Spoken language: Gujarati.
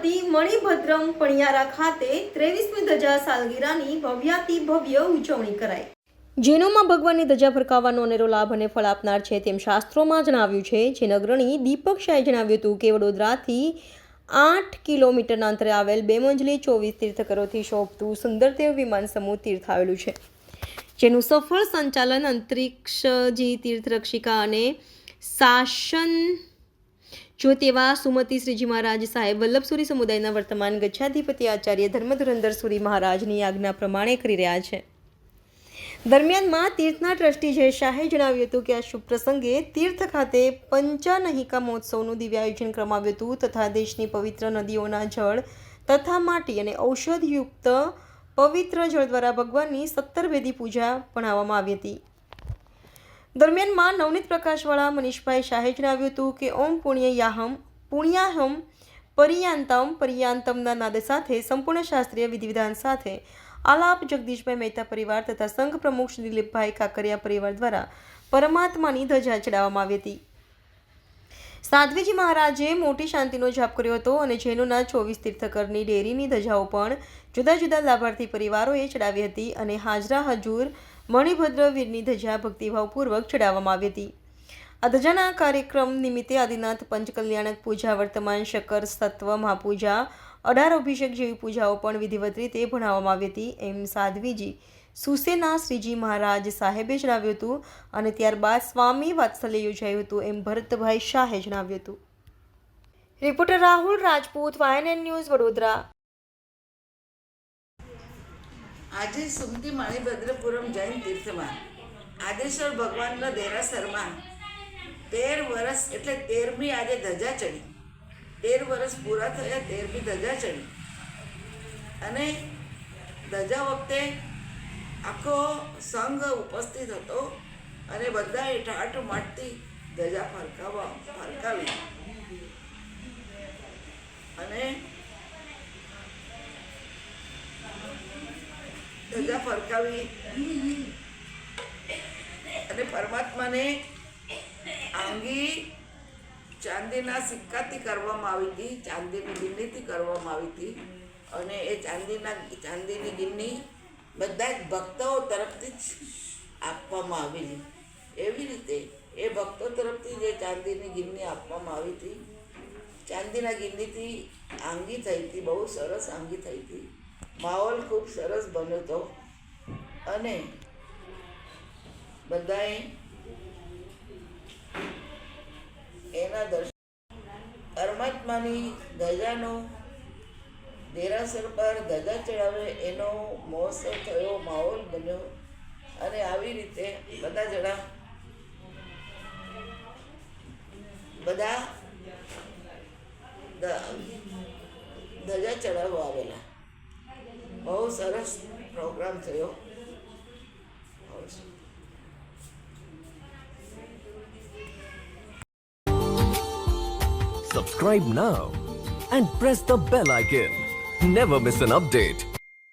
વતી મણિભદ્રમ પણિયારા ખાતે ત્રેવીસમી ધજા સાલગીરાની ભવ્યાતિ ભવ્ય ઉજવણી કરાઈ. જેનોમાં ભગવાનની ધજા ફરકાવવાનો અનેરો લાભ અને ફળ આપનાર છે તેમ શાસ્ત્રોમાં જણાવ્યું છે. જે અગ્રણી દીપક શાહે જણાવ્યું હતું કે વડોદરાથી આઠ કિલોમીટરના અંતરે આવેલ બે મંજલી ચોવીસ તીર્થકરોથી શોભતું સુંદરદેવ વિમાન સમૂહ તીર્થ આવેલું છે. જેનું સફળ સંચાલન અંતરિક્ષજી તીર્થરક્ષિકા અને શાસન જો તેવા સુમતિ શ્રીજી મહારાજ સાહેબ વલ્લભસુરી સમુદાયના વર્તમાન ગચ્છાધિપતિ આચાર્ય ધર્મધુરંદર સુરી મહારાજની આજ્ઞા પ્રમાણે કરી રહ્યા છે. દરમિયાનમાં તીર્થના ટ્રસ્ટી જય શાહે જણાવ્યું હતું કે આ શુભ પ્રસંગે તીર્થ ખાતે પંચાનહિકા મહોત્સવનું દિવ્ય આયોજન કરવામાં આવ્યું હતું તથા દેશની પવિત્ર નદીઓના જળ તથા માટી અને ઔષધયુક્ત પવિત્ર જળ દ્વારા ભગવાનની સત્તર વેદી પૂજા ભણાવવામાં આવી હતી. દરમિયાનમાં નવનીત પ્રકાશવાળા મનીષભાઈ શાહે જણાવ્યું હતું કે, ઓમ પુણ્યયાહમ, પુણ્યાહમ, પરિયાંતમ, પરિયાંતમના નાદ સાથે સંપૂર્ણ શાસ્ત્રીય વિધિવિધાન સાથે આલાપ જગદીશભાઈ મહેતા પરિવાર તથા સંઘ પ્રમુખ શ્રી દિલીપભાઈ કાકરિયા પરિવાર દ્વારા પરમાત્માની ધજા ચડાવવામાં આવી હતી. સાધ્વીજી મહારાજે મોટી શાંતિનો જાપ કર્યો હતો અને જેનુના ચોવીસ તીર્થકરની ડેરીની ધજાઓ પણ જુદા જુદા લાભાર્થી પરિવારોએ ચડાવી હતી અને હાજરા હજુર મણિભદ્ર વીરની ધજા ભક્તિભાવપૂર્વક ચડાવવામાં આવી હતી. આ ધજાના કાર્યક્રમ નિમિત્તે આદિનાથ, પંચકલ્યાણક પૂજા, વર્તમાન શકર સત્વ, મહાપૂજા, અઢાર અભિષેક જેવી પૂજાઓ પણ વિધિવત રીતે ભણાવવામાં આવી હતી. એમ સાધ્વીજી સુસેના શ્રીજી મહારાજ સાહેબે જણાવ્યું હતું અને ત્યારબાદ સ્વામી વાત્સલ્ય યોજાયું હતું એમ ભરતભાઈ શાહે જણાવ્યું હતું. Reporter Rahul Rajput YNN news Vadodara. આજે સુમતી માણીભદ્રપુરમ જૈન તીર્થમાં, આદેશ્વર ભગવાનના દેરાસરમાં તેર વર્ષ એટલે તેરમી આજે ધજા ચડી. તેર વર્ષ પૂરા થયા, તેરમી ધજા ચડી. અને ધજા વખતે આખો સંઘ ઉપસ્થિત હતો અને બધાએ ઠાઠ માટતી ધજા ફરકાવવા ફરકાવી. અને ધજા ફરકાવી. અને પરમાત્માને આંગી ચાંદીના સિક્કાથી કરવામાં આવી હતી, ચાંદીની ગિન્નીથી કરવામાં આવી હતી. અને એ ચાંદીના, ચાંદીની ગિન્ની બધા જ ભક્તો તરફથી જ આપવામાં આવેલી. એવી રીતે એ ભક્તો તરફથી જે ચાંદીની ગિન્ની આપવામાં આવી હતી, ચાંદીના ગિન્નીથી આંગી થઈ હતી, બહુ સરસ આંગી થઈ હતી. માહોલ ખૂબ સરસ બન્યો હતો અને બધાએ એના દર્શન પરમાત્માની ધજાનો દેરાસર પર ધજા ચડાવે એનો મહોત્સવ થયો, માહોલ બન્યો. અને આવી રીતે બધા જણા બધા ધજા ચડાવવા આવેલા. બહુ સરસ પ્રોગ્રામ થયો બહુ સરસ. Subscribe now and press the bell icon. Never miss an update.